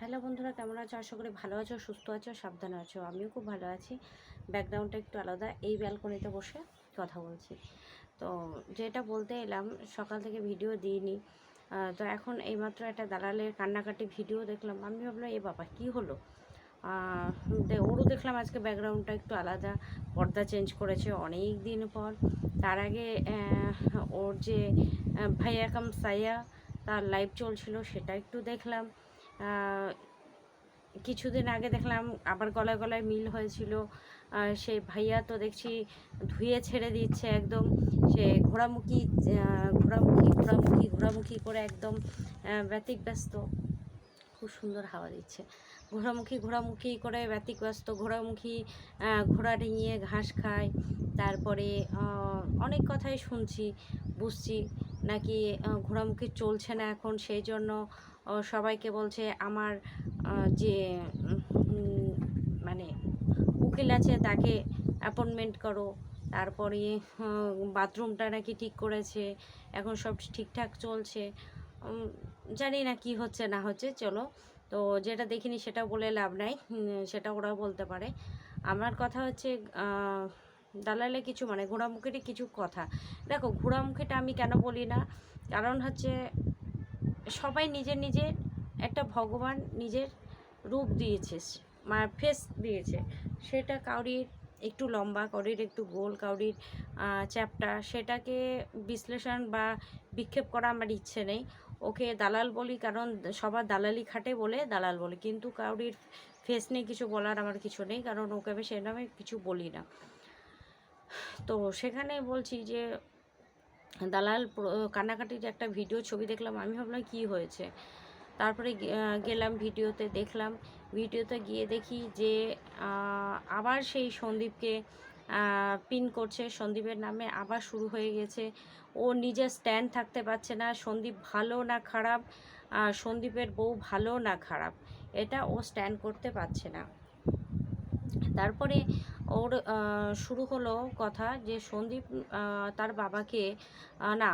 Hello বন্ধুরা, কেমন আছো? আশা করি ভালো আছো, সুস্থ আছো, সাবধানে আছো। আমিও খুব ভালো আছি। ব্যাকগ্রাউন্ডটা একটু আলাদা, এই ব্যালকনিতে বসে কথা বলছি। তো যেটা বলতে এলাম, সকাল থেকে ভিডিও দিইনি। তো এখন এইমাত্র একটা দালালের কান্নাকাটি ভিডিও দেখলাম। আমি ভাবলাম, এ বাবা, কি হলো? ওরও দেখলাম আজকে ব্যাকগ্রাউন্ডটা একটু আলাদা, পর্দা চেঞ্জ করেছে অনেক দিন পর। তার আগে ওর যে ভাইয়া কাম সাইয়া, তার লাইভ চলছিল, সেটা একটু দেখলাম। কিছুদিন আগে দেখলাম আবার গলায় গলায় মিল হয়েছিল। সেই ভাইয়া তো দেখছি ধুয়ে ছেড়ে দিচ্ছে একদম। সে ঘোরামুখী আহ, ঘোরামুখী ঘোরামুখী ঘোরামুখী করে একদম ব্যতিব্যস্ত। খুব সুন্দর হাওয়া দিচ্ছে। ঘোরামুখী ঘোরামুখী করে ব্যতিব্যস্ত। ঘোরামুখী আহ, ঘোড়া ডিঙিয়ে ঘাস খায়। তারপরে অনেক কথাই শুনছি বুঝছি। নাকি আহ, ঘোরামুখী চলছে না এখন সেই জন্য সবাইকে বলছে আমার যে মানে উকিল আছে তাকে অ্যাপয়েন্টমেন্ট করো। তারপরে বাথরুমটা নাকি ঠিক করেছে, এখন সব ঠিকঠাক চলছে। জানি না কি হচ্ছে না হচ্ছে, চলো। তো যেটা দেখিনি সেটা বলে লাভ নাই সেটা ওরা বলতে পারে। আমার কথা হচ্ছে দালালে কিছু মানে ঘোড়ামুখিটি কিছু কথা। দেখো, ঘোড়ামুখিটা আমি কেন বলি না? কারণ হচ্ছে সবাই নিজের নিজের একটা ভগবান নিজের রূপ দিয়েছে মানে ফেস দিয়েছে। সেটা কাউরির একটু লম্বা, কাউরির একটু গোল, কাউরির চ্যাপ্টা, সেটাকে বিশ্লেষণ বা বিক্ষেপ করা আমার ইচ্ছে নেই। ওকে দালাল বলি কারণ সবার দালালি খাটে বলে দালাল বলি, কিন্তু কাউরির ফেস নিয়ে কিছু বলার আমার কিছু নেই, কারণ ওকে আমি সে নামে কিছু বলি না। তো সেখানে বলছি যে দালাল কান্নাকাটির একটা ভিডিও, ছবি দেখলাম, আমি ভাবলাম কি হয়েছে। তারপরে গেলাম ভিডিওতে, দেখলাম। ভিডিওতে গিয়ে দেখি যে আবার সেই সন্দীপকে পিন করছে। সন্দীপের নামে আবার শুরু হয়ে গেছে। ও নিজের স্ট্যান্ড থাকতে পারছে না। সন্দীপ ভালো না খারাপ? সন্দীপের বউ ভালো না খারাপ? এটা ও স্ট্যান্ড করতে পারছে না। তারপরে ওর শুরু হলো কথা যে সন্দীপ তার বাবাকে না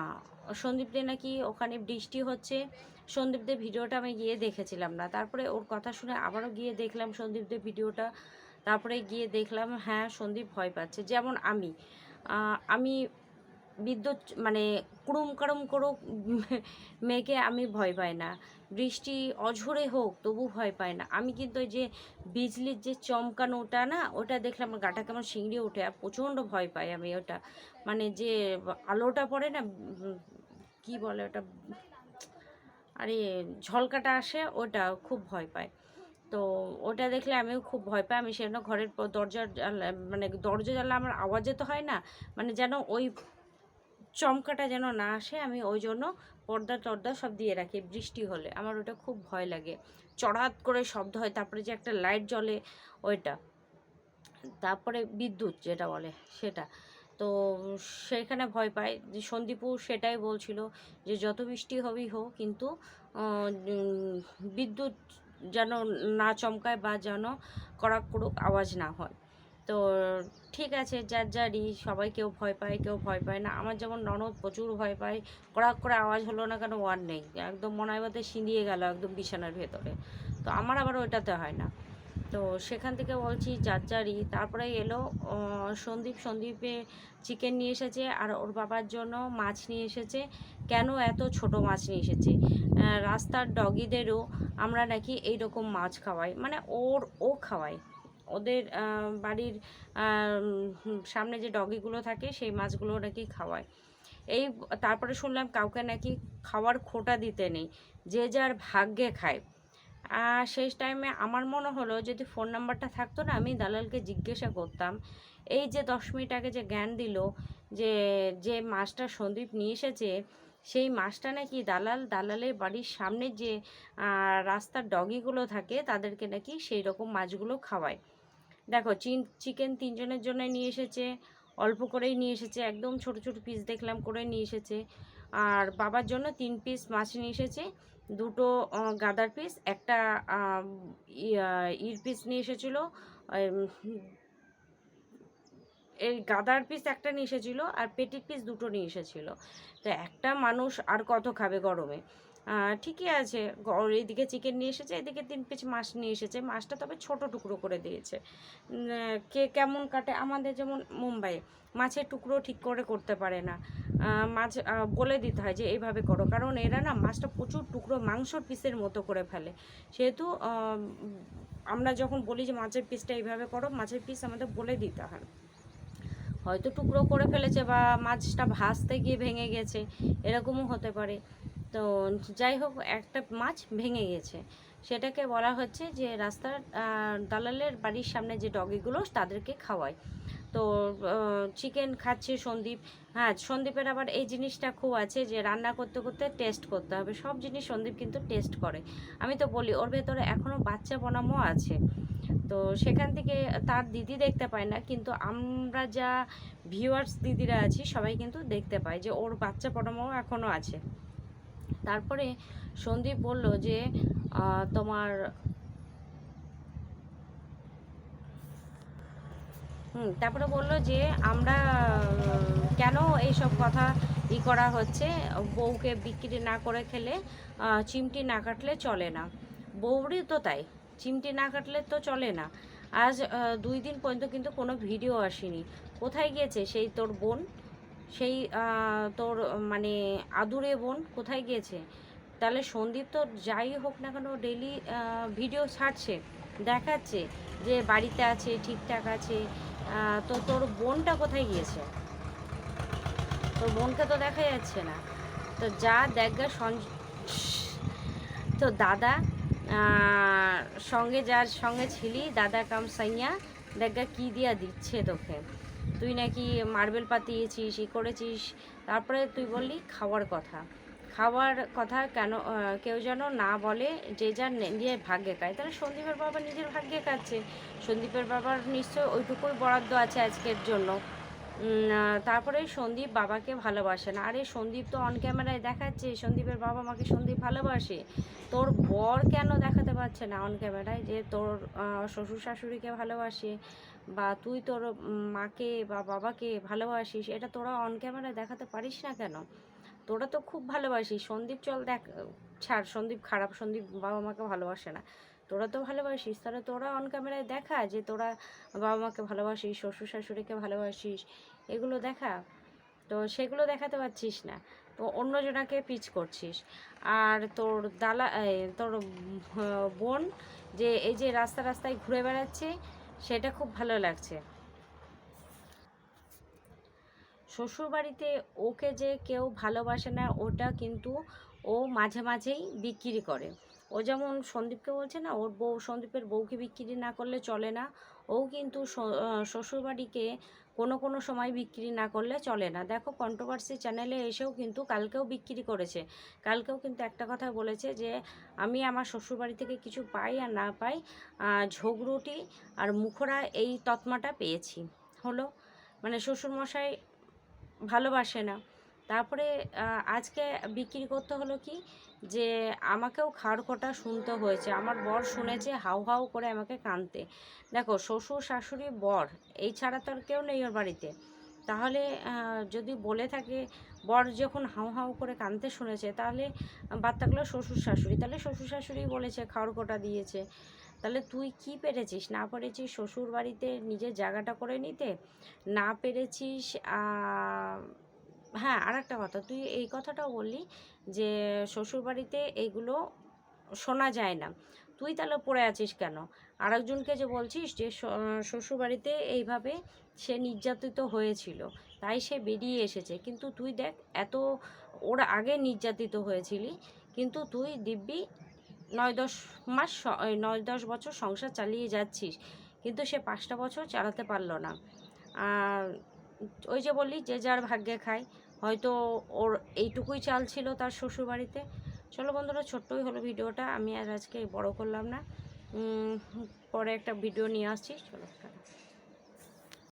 সন্দীপদের নাকি ওখানে বৃষ্টি হচ্ছে। সন্দীপদের ভিডিওটা আমি গিয়ে দেখেছিলাম না। তারপরে ওর কথা শুনে আবারও গিয়ে দেখলাম সন্দীপদের ভিডিওটা। তারপরে গিয়ে দেখলাম হ্যাঁ সন্দীপ ভয় পাচ্ছে। যেমন আমি আমি বিদ্যুৎ মানে কুড়ুম কাড়ুম করুক মেয়েকে আমি ভয় পাই না। বৃষ্টি অঝরে হোক, তবু ভয় পাই না। আমি কিন্তু ওই যে বিজলির যে চমকানোটা না, ওটা দেখলে আমার গাটা কেমন শিংড়ে ওঠে আর প্রচণ্ড ভয় পাই আমি ওটা। মানে যে আলোটা পড়ে না, কি বলে ওটা? আরে ঝলকাটা আসে, ওটা খুব ভয় পায়। তো ওটা দেখলে আমিও খুব ভয় পাই। আমি সেজন্য ঘরের জানলা- মানে দরজা জানলা আমার আওয়াজে তো হয় না মানে যেন ওই চমকাটা যেন না আসে, আমি ওই জন্য পর্দা টর্দা সব দিয়ে রাখি বৃষ্টি হলে। আমার ওটা খুব ভয় লাগে। চড়াত করে শব্দ হয়, তারপরে যে একটা লাইট জ্বলে ওইটা। তারপরে বিদ্যুৎ যেটা বলে সেটা। তো সেখানে ভয় পায় যে সন্দীপু সেটাই বলছিল যে যত বৃষ্টি হবেই হোক, কিন্তু বিদ্যুৎ যেন না চমকায় বা যেন কড়াক কুড়ুক আওয়াজ না হয়। তো ঠিক আছে, যার যারই, সবাই কেউ ভয় পায়, কেউ ভয় পায় না। আমার যেমন ননদ প্রচুর ভয় পায়, কড়াক করে আওয়াজ হলো না কেন ওয়ার নেই। একদম মনে হয় বোধহয় সিঁদিয়ে গেল একদম বিছানার ভেতরে। তো আমার আবার ওইটাতে হয় না। তো সেখান থেকে বলছি, যার যারই। তারপরে এলো সন্দীপ। সন্দীপে চিকেন নিয়ে এসেছে আর ওর বাবার জন্য মাছ নিয়ে এসেছে। কেন এত ছোট মাছ নিয়ে এসেছে? রাস্তার ডগিদেরও আমরা নাকি এই রকম মাছ খাওয়াই। মানে ওর, ও খাওয়াই ওদের বাড়ির সামনে যে ডগিগুলো থাকে সেই মাছগুলো নাকি খাওয়ায়। এই তারপরে শুনলাম কাউকে নাকি খাওয়ার খোটা দিতে নেই, যে যার ভাগ্যে খায়। আর শেষ টাইমে আমার মনে হলো যদি ফোন নাম্বারটা থাকতো না, আমি দালালকে জিজ্ঞাসা করতাম। এই যে দশ মিনিট আগে যে জ্ঞান দিল যে যে মাছটা সন্দীপ নিয়ে এসেছে, সেই মাছটা নাকি দালাল দালালের বাড়ির সামনে যে রাস্তার ডগিগুলো থাকে তাদেরকে নাকি সেই রকম মাছগুলো খাওয়ায়। দেখো, চিন চিকেন তিনজনের জন্য নিয়ে এসেছে, অল্প করেই নিয়ে এসেছে, একদম ছোট ছোট পিস দেখলাম করে নিয়ে এসেছে। আর বাবার জন্য তিন পিস মাছ নিয়ে এসেছে, দুটো গাদার পিস একটা ইর পিস নিয়ে এসেছিল এই গাদার পিস একটা নিয়ে এসেছিল, আর পেটির পিস দুটো নিয়ে এসেছিল। তো একটা মানুষ আর কত খাবে গরমে? ঠিকই আছে। এইদিকে চিকেন নিয়ে এসেছে, এদিকে তিন পিস মাছ নিয়ে এসেছে। মাছটা তবে ছোট টুকরো করে দিয়েছে। কে কেমন কাটে? আমাদের যেমন মুম্বাই, মাছের টুকরো ঠিক করে করতে পারে না। মাছ বলে দিতে হয় যে, এইভাবে করো। কারণ এরা না মাছটা প্রচুর টুকরো মাংসর পিসের মতো করে ফেলে। সেহেতু আমরা যখন বলি যে, মাছের পিসটা এইভাবে করো, মাছের পিস আমাদের বলে দিতে হয়। হয়তো টুকরো করে ফেলেছে বা মাছটা ভাজতে গিয়ে ভেঙে গেছে, এরকমও হতে পারে। তো যাই হোক একটা মাছ ভেঙে গেছে। সেটাকে বলা হচ্ছে যে রাস্তার দালালের বাড়ির সামনে যে ডগিগুলো, তাদেরকে খাওয়ায়। তো চিকেন খাচ্ছে সন্দীপ। হ্যাঁ সন্দীপের আবার এই জিনিসটা খুব আছে যে রান্না করতে করতে টেস্ট করতে হবে। সব জিনিস সন্দীপ কিন্তু টেস্ট করে। আমি তো বলি, ওর ভেতরে এখনও বাচ্চা বনামও আছে। তো সেখান থেকে তার দিদি দেখতে পায় না, কিন্তু আমরা যা ভিউয়ার্স দিদিরা আছি, সবাই কিন্তু দেখতে পায় যে ওর বাচ্চা পড়ামও এখনও আছে। তারপরে সন্দীপ বলল যে তোমার হুম, তারপরে বলল যে, আমরা কেন এইসব কথা ই করা হচ্ছে? বউকে বিক্রি না করে খেলে চিমটি না কাটলে চলে না। বউরই তো তাই, চিমটি না কাটলে তো চলে না। আজ দুই দিন পর্যন্ত কিন্তু কোনো ভিডিও আসেনি। কোথায় গিয়েছে সেই তোর বোন? সেই তোর মানে আদুরে বোন কোথায় গিয়েছে? তাহলে সন্দীপ তো যাই হোক না কেন ডেলি ভিডিও ছাড়ছে, দেখাচ্ছে যে বাড়িতে আছে, ঠিকঠাক আছে তো তোর বোনটা কোথায় গিয়েছে? তোর বোনকে তো দেখা যাচ্ছে না। তো যা দেখগা সঞ্জ, তো দাদা সঙ্গে যার সঙ্গে ছিলি, দাদা কাম সাইয়া দেখগা কি দিয়া দিচ্ছে তোকে। তুই নাকি মার্বেল পাতিয়েছিস, ই করেছিস। তারপরে তুই বললি খাওয়ার কথা। খাওয়ার কথা কেন কেউ যেন না বলে যে যার নিজের ভাগ্যে খায় তাহলে সন্দীপের বাবা নিজের ভাগ্যে খাচ্ছে সন্দীপের বাবার নিশ্চয় ওইটুকুই বরাদ্দ আছে আজকের জন্য। তারপরে সন্দীপ বাবাকে ভালোবাসে না। আরে সন্দীপ তো অন ক্যামেরায় দেখাচ্ছে, সন্দীপের বাবা মাকে সন্দীপ ভালোবাসে। তোর বর কেন দেখাতে পারছে না অন ক্যামেরায় যে তোর শ্বশুর শাশুড়িকে ভালোবাসে বা তুই তোর মাকে বা বাবাকে ভালোবাসিস, এটা তোরা অন ক্যামেরায় দেখাতে পারিস না কেন? তোরা তো খুব ভালোবাসিস। সন্দীপ চল দেখ ছাড় সন্দীপ, খারাপ সন্দীপ বাবা মাকে ভালোবাসে না। তোরা তো ভালোবাসিস, তাহলে তোরা অন ক্যামেরায় দেখা যে তোরা বাবা মাকে ভালোবাসিস, শ্বশুর শাশুড়িকে ভালোবাসিস, এগুলো দেখা। তো সেগুলো দেখাতে পারছিস না। তো অন্যজনাকে পিচ করছিস। আর তোর দালা তোর বোন যে এই যে রাস্তা রাস্তায় ঘুরে বেড়াচ্ছে, সেটা খুব ভালো লাগছে। শ্বশুরবাড়িতে ওকে যে কেউ ভালোবাসে না, ওটা কিন্তু ও মাঝে মাঝেই বিক্রি করে। ও যেমন সন্দীপকে বলছে না ওর বউ সন্দীপের বউকে বিক্রি না করলে চলে না। ও কিন্তু শ্বশুরবাড়িকে কোনো কোনো সময় বিক্রি না করলে চলে না। দেখো কন্ট্রোভার্সি চ্যানেলে এসেও কিন্তু কালকেও বিক্রি করেছে। কালকেও কিন্তু একটা কথা বলেছে যে আমি আমার শ্বশুরবাড়ি থেকে কিছু পাই আর না পাই আহ, ঝগড়ুটি আর মুখরা এই তৎমাটা পেয়েছি। হলো? মানে শ্বশুরমশাই ভালোবাসে না। তারপরে আজকে বিক্রি করতে হলো কি? যে আমাকেও খাড় খোটা শুনতে হয়েছে। আমার বর শুনেছে হাউ হাউ করে আমাকে কাঁদতে দেখো, শ্বশুর শাশুড়ি বর, এই ছাড়া তো আর কেউ নেই ওর বাড়িতে। তাহলে যদি বলে থাকে, বর যখন হাউ হাউ করে কাঁদতে শুনেছে, তাহলে থাকল শ্বশুর শাশুড়ি, তাহলে শ্বশুর শাশুড়ি বলেছে খাড় খোটা দিয়েছে। তাহলে তুই কি পেরেছিস? না পেরেছিস শ্বশুর বাড়িতে নিজের জায়গাটা করে নিতে? না পেরেছিস হ্যাঁ আর একটা কথা। তুই এই কথাটাও বললি যে, শ্বশুরবাড়িতে এইগুলো শোনা যায় না। তুই তাহলে পড়ে আছিস কেন? আরেকজনকে যে বলছিস যে শ্বশুরবাড়িতে এইভাবে সে নির্যাতিত হয়েছিল, তাই সে বেরিয়ে এসেছে। কিন্তু তুই দেখ, এত ওর আগে নির্যাতিত হয়েছিলি, কিন্তু তুই দিব্যি নয় দশ মাস নয় দশ বছর সংসার চালিয়ে যাচ্ছিস, কিন্তু সে পাঁচটা বছর চালাতে পারল না। আর ওই যে বললি, যে যার ভাগ্যে খায় হয়তো ওর এইটুকুই চাল ছিল তার শ্বশুরবাড়িতে। চলো বন্ধুরা, ছোট্টই হলো ভিডিওটা। আমি আর আজকে বড় করলাম না। পরে একটা ভিডিও নিয়ে আসছি। চলো